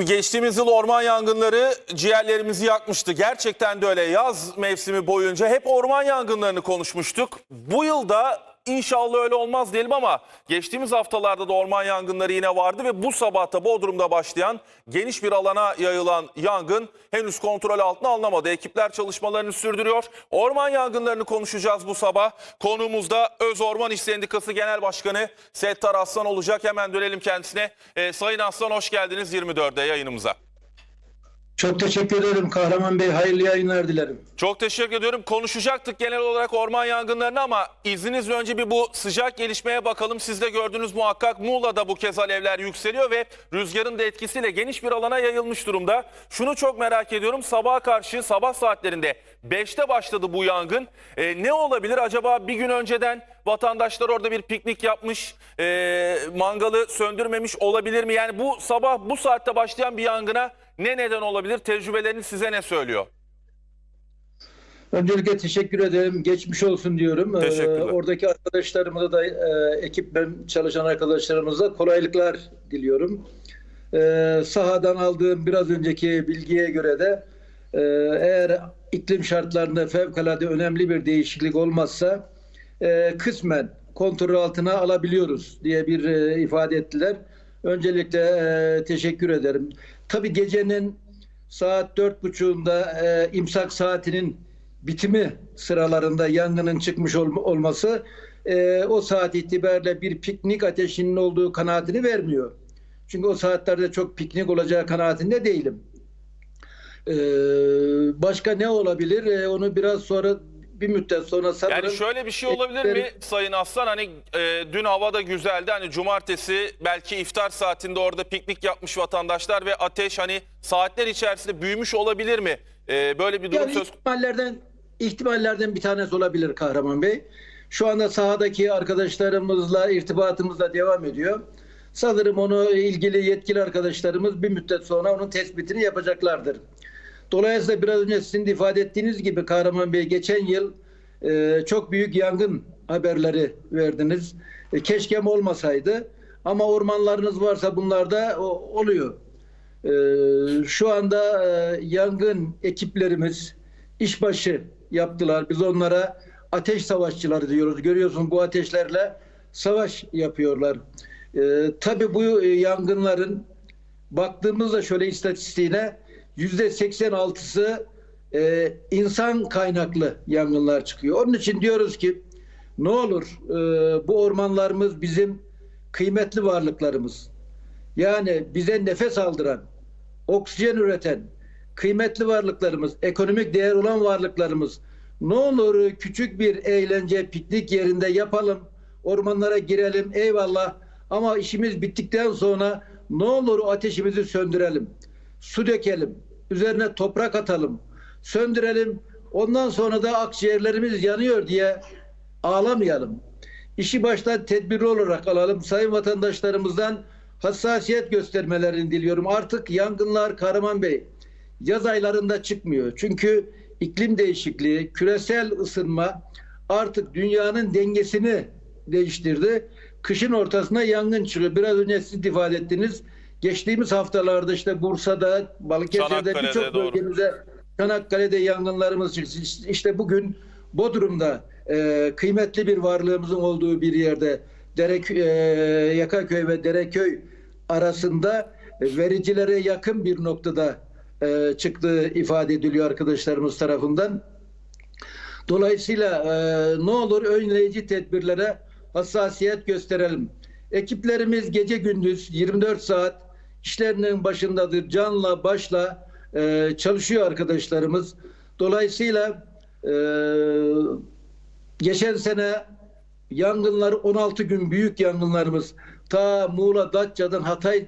Geçtiğimiz yıl orman yangınları ciğerlerimizi yakmıştı. Gerçekten de öyle. Yaz mevsimi boyunca hep orman yangınlarını konuşmuştuk. Bu yılda inşallah öyle olmaz diyelim ama geçtiğimiz haftalarda da orman yangınları yine vardı ve bu sabahta Bodrum'da başlayan geniş bir alana yayılan yangın henüz kontrol altına alınamadı. Ekipler çalışmalarını sürdürüyor. Orman yangınlarını konuşacağız bu sabah. Konuğumuz da Öz Orman İş Sendikası Genel Başkanı Settar Aslan olacak. Hemen dönelim kendisine. Ee, Sayın Aslan hoş geldiniz 24'de yayınımıza. Çok teşekkür ederim Kahraman Bey. Hayırlı yayınlar dilerim. Çok teşekkür ediyorum. Konuşacaktık genel olarak orman yangınlarını ama izninizle önce bir bu sıcak gelişmeye bakalım. Siz de gördünüz muhakkak Muğla'da bu kez alevler yükseliyor ve rüzgarın da etkisiyle geniş bir alana yayılmış durumda. Şunu çok merak ediyorum. Sabaha karşı sabah saatlerinde 5'te başladı bu yangın. Ee, ne olabilir? Acaba bir gün önceden vatandaşlar orada bir piknik yapmış, e, mangalı söndürmemiş olabilir mi? Yani bu sabah bu saatte başlayan bir yangına ne neden olabilir? Tecrübeleriniz size ne söylüyor? Öncelikle teşekkür ederim. Geçmiş olsun diyorum. Ee, oradaki arkadaşlarımıza da e, ekipten çalışan arkadaşlarımıza kolaylıklar diliyorum. Ee, sahadan aldığım biraz önceki bilgiye göre de e, eğer iklim şartlarında fevkalade önemli bir değişiklik olmazsa e, kısmen kontrol altına alabiliyoruz diye bir e, ifade ettiler. Öncelikle e, teşekkür ederim. Tabii gecenin saat dört buçuğunda e, imsak saatinin bitimi sıralarında yangının çıkmış olma- olması e, o saat itibariyle bir piknik ateşinin olduğu kanaatini vermiyor. Çünkü o saatlerde çok piknik olacağı kanaatinde değilim. E, başka ne olabilir? E, onu biraz sonra bir müddet sonra sanırım... Yani şöyle bir şey olabilir mi Sayın Aslan? Hani e, dün hava da güzeldi. Hani cumartesi belki iftar saatinde orada piknik yapmış vatandaşlar ve ateş hani saatler içerisinde büyümüş olabilir mi? E, böyle bir durum Yani söz ihtimallerden ihtimallerden bir tanesi olabilir Kahraman Bey. Şu anda sahadaki arkadaşlarımızla irtibatımız da devam ediyor. Sanırım onu ilgili yetkili arkadaşlarımız bir müddet sonra onun tespitini yapacaklardır. Dolayısıyla biraz önce sizin de ifade ettiğiniz gibi Kahraman Bey geçen yıl e, çok büyük yangın haberleri verdiniz. E, keşkem olmasaydı ama ormanlarınız varsa bunlar da o- oluyor. Ee, şu anda e, yangın ekiplerimiz işbaşı yaptılar. Biz onlara ateş savaşçıları diyoruz. Görüyorsun bu ateşlerle savaş yapıyorlar. Ee, tabii bu e, yangınların baktığımızda şöyle istatistiğine yüzde 86'sı e, insan kaynaklı yangınlar çıkıyor. Onun için diyoruz ki ne olur e, bu ormanlarımız bizim kıymetli varlıklarımız. Yani bize nefes aldıran, oksijen üreten, kıymetli varlıklarımız, ekonomik değer olan varlıklarımız ne olur küçük bir eğlence, piknik yerinde yapalım, ormanlara girelim, eyvallah. Ama işimiz bittikten sonra ne olur o ateşimizi söndürelim. Su dökelim, üzerine toprak atalım, söndürelim. Ondan sonra da akciğerlerimiz yanıyor diye ağlamayalım. İşi baştan tedbirli olarak alalım. Sayın vatandaşlarımızdan hassasiyet göstermelerini diliyorum. Artık yangınlar Kahraman Bey yaz aylarında çıkmıyor. Çünkü iklim değişikliği, küresel ısınma artık dünyanın dengesini değiştirdi. Kışın ortasına yangın çıkıyor. Biraz önce siz de ifade ettiniz. Geçtiğimiz haftalarda işte Bursa'da, Balıkesir'de birçok bölgemizde Çanakkale'de yangınlarımız çıktı. İşte bugün Bodrum'da e, kıymetli bir varlığımızın olduğu bir yerde Dere, e, Yakaköy ve Dereköy arasında vericilere yakın bir noktada e, çıktığı ifade ediliyor arkadaşlarımız tarafından. Dolayısıyla e, ne olur önleyici tedbirlere hassasiyet gösterelim. Ekiplerimiz gece gündüz 24 saat işlerinin başındadır. Canla başla e, çalışıyor arkadaşlarımız. Dolayısıyla e, geçen sene yangınlar 16 gün büyük yangınlarımız ta Muğla, Datça'dan Hatay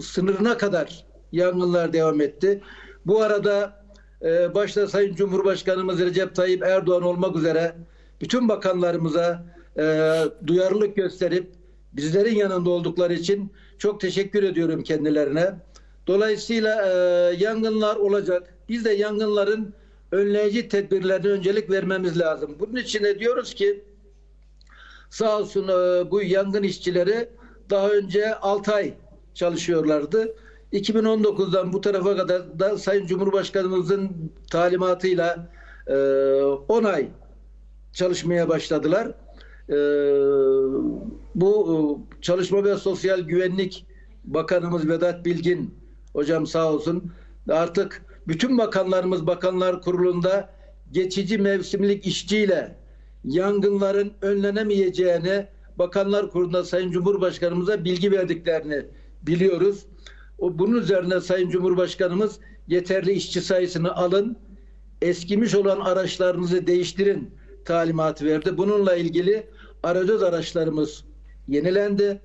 sınırına kadar yangınlar devam etti. Bu arada e, başta Sayın Cumhurbaşkanımız Recep Tayyip Erdoğan olmak üzere bütün bakanlarımıza e, duyarlılık gösterip bizlerin yanında oldukları için çok teşekkür ediyorum kendilerine. Dolayısıyla e, yangınlar olacak. Biz de yangınların önleyici tedbirlerine öncelik vermemiz lazım. Bunun için de diyoruz ki sağ olsun e, bu yangın işçileri daha önce 6 ay çalışıyorlardı. 2019'dan bu tarafa kadar da Sayın Cumhurbaşkanımızın talimatıyla e, 10 ay çalışmaya başladılar. E, bu e, Çalışma ve Sosyal Güvenlik Bakanımız Vedat Bilgin hocam sağ olsun artık bütün bakanlarımız Bakanlar Kurulu'nda geçici mevsimlik işçiyle yangınların önlenemeyeceğini Bakanlar Kurulu'nda Sayın Cumhurbaşkanımıza bilgi verdiklerini biliyoruz. O bunun üzerine Sayın Cumhurbaşkanımız yeterli işçi sayısını alın, eskimiş olan araçlarınızı değiştirin talimatı verdi. Bununla ilgili aradöz araçlarımız yenilendi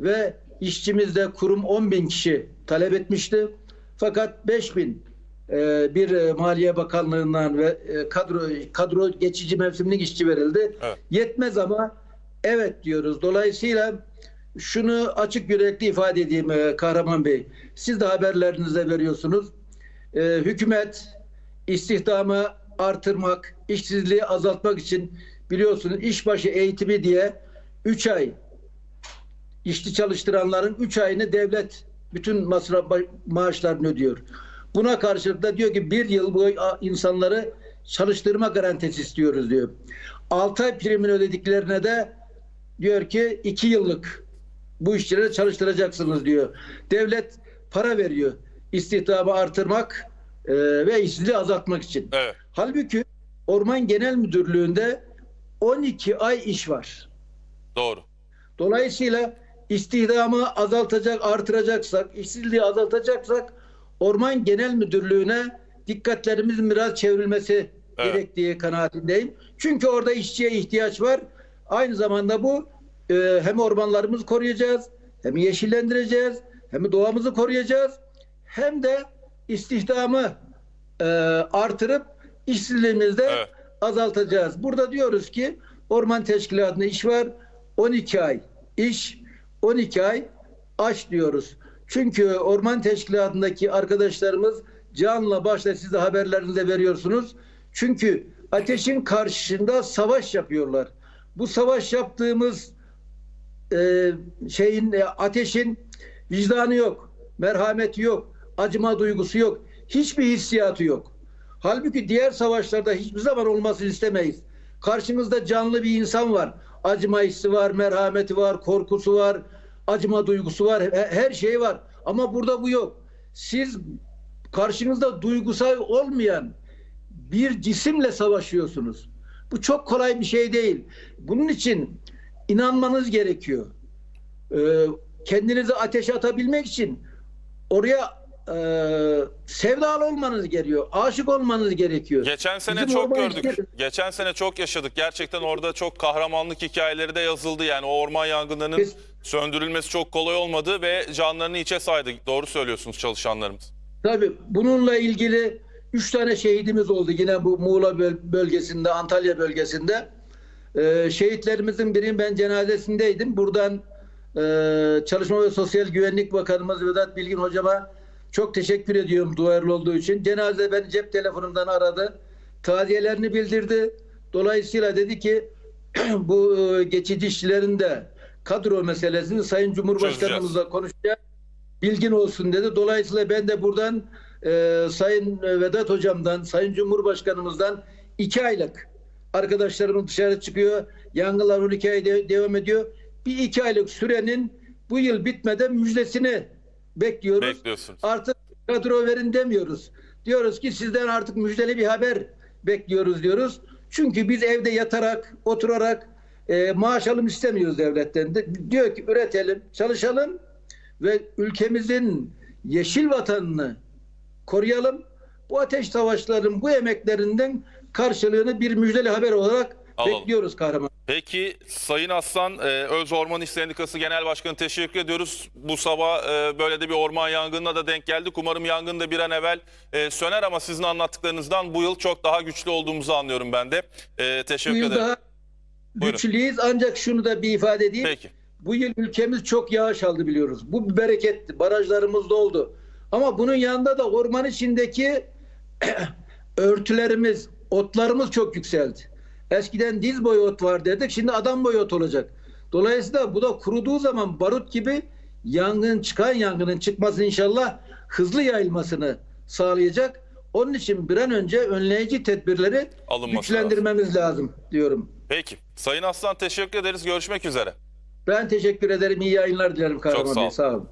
ve işçimizde kurum 10 bin kişi talep etmişti. Fakat 5 bin e, bir e, Maliye Bakanlığı'ndan ve e, kadro kadro geçici mevsimlik işçi verildi. Evet. Yetmez ama evet diyoruz. Dolayısıyla şunu açık yürekli ifade edeyim Kahraman Bey. Siz de haberlerinizde veriyorsunuz. Hükümet istihdamı artırmak, işsizliği azaltmak için biliyorsunuz işbaşı eğitimi diye 3 ay işçi çalıştıranların 3 ayını devlet bütün masraf maaşlarını ödüyor. Buna karşılık da diyor ki bir yıl bu insanları çalıştırma garantisi istiyoruz diyor. 6 ay primin ödediklerine de diyor ki 2 yıllık bu işçileri çalıştıracaksınız diyor. Devlet para veriyor istihdamı artırmak e, ve işsizliği azaltmak için. Evet. Halbuki Orman Genel Müdürlüğü'nde 12 ay iş var. Doğru. Dolayısıyla istihdamı azaltacak, artıracaksak, işsizliği azaltacaksak Orman Genel Müdürlüğü'ne dikkatlerimizin biraz çevrilmesi Evet. gerektiği kanaatindeyim. Çünkü orada işçiye ihtiyaç var. Aynı zamanda bu e, hem ormanlarımızı koruyacağız, hem yeşillendireceğiz, hem doğamızı koruyacağız, hem de istihdamı e, artırıp işsizliğimizi de Evet. azaltacağız. Burada diyoruz ki orman teşkilatında iş var. 12 ay iş, 12 ay aş diyoruz. Çünkü orman teşkilatındaki arkadaşlarımız canla başla siz de haberlerinde veriyorsunuz. Çünkü ateşin karşısında savaş yapıyorlar. Bu savaş yaptığımız e, şeyin e, ateşin vicdanı yok, merhameti yok, acıma duygusu yok, hiçbir hissiyatı yok. Halbuki diğer savaşlarda hiçbir zaman olmasını istemeyiz. Karşımızda canlı bir insan var. Acıma hissi var, merhameti var, korkusu var, acıma duygusu var, he- her şey var. Ama burada bu yok. Siz karşınızda duygusal olmayan bir cisimle savaşıyorsunuz. Bu çok kolay bir şey değil. Bunun için inanmanız gerekiyor. Ee, kendinizi ateşe atabilmek için oraya e, sevdalı olmanız gerekiyor. Aşık olmanız gerekiyor. Geçen sene Bizim çok gördük. işleri- Geçen sene çok yaşadık. Gerçekten orada çok kahramanlık hikayeleri de yazıldı. Yani o orman yangınlarının Biz- söndürülmesi çok kolay olmadı ve canlarını içe saydı. Doğru söylüyorsunuz çalışanlarımız. Tabii bununla ilgili üç tane şehidimiz oldu yine bu Muğla böl- bölgesinde, Antalya bölgesinde. Ee, şehitlerimizin birinin ben cenazesindeydim. Buradan e, Çalışma ve Sosyal Güvenlik Bakanımız Vedat Bilgin hocama çok teşekkür ediyorum duyarlı olduğu için. Cenaze beni cep telefonumdan aradı. Taziyelerini bildirdi. Dolayısıyla dedi ki bu e, geçici işçilerin de kadro meselesini Sayın Cumhurbaşkanımızla konuşacağız bilgin olsun dedi. Dolayısıyla ben de buradan e, Sayın Vedat Hocam'dan, Sayın Cumhurbaşkanımızdan iki aylık arkadaşlarımız dışarı çıkıyor. Yangınlar 12 ay de- devam ediyor. Bir iki aylık sürenin bu yıl bitmeden müjdesini bekliyoruz. Bekliyorsunuz. Artık kadro verin demiyoruz. Diyoruz ki sizden artık müjdeli bir haber bekliyoruz diyoruz. Çünkü biz evde yatarak, oturarak e, maaş alım istemiyoruz devletten. De, diyor ki üretelim, çalışalım ve ülkemizin yeşil vatanını koruyalım. Bu ateş savaşların, bu emeklerinden karşılığını bir müjdeli haber olarak Alalım. bekliyoruz kahraman. Peki Sayın Aslan, e, Öz Orman İş Sendikası Genel Başkanı teşekkür ediyoruz. Bu sabah e, böyle de bir orman yangınına da denk geldik. Umarım yangın da bir an evvel e, söner ama sizin anlattıklarınızdan bu yıl çok daha güçlü olduğumuzu anlıyorum ben de. E, Bu teşekkür yıl ederim. daha Buyurun. güçlüyüz ancak şunu da bir ifade edeyim. Peki. Bu yıl ülkemiz çok yağış aldı biliyoruz. Bu bir bereketti. Barajlarımız doldu. Ama bunun yanında da orman içindeki örtülerimiz, otlarımız çok yükseldi. Eskiden diz boyu ot var dedik. Şimdi adam boyu ot olacak. Dolayısıyla bu da kuruduğu zaman barut gibi yangın çıkan yangının çıkması inşallah hızlı yayılmasını sağlayacak. Onun için bir an önce önleyici tedbirleri Alınması güçlendirmemiz lazım. diyorum. Peki. Sayın Aslan teşekkür ederiz. Görüşmek üzere. Ben teşekkür ederim. İyi yayınlar dilerim Kahraman sağ ol. Bey. Sağ olun.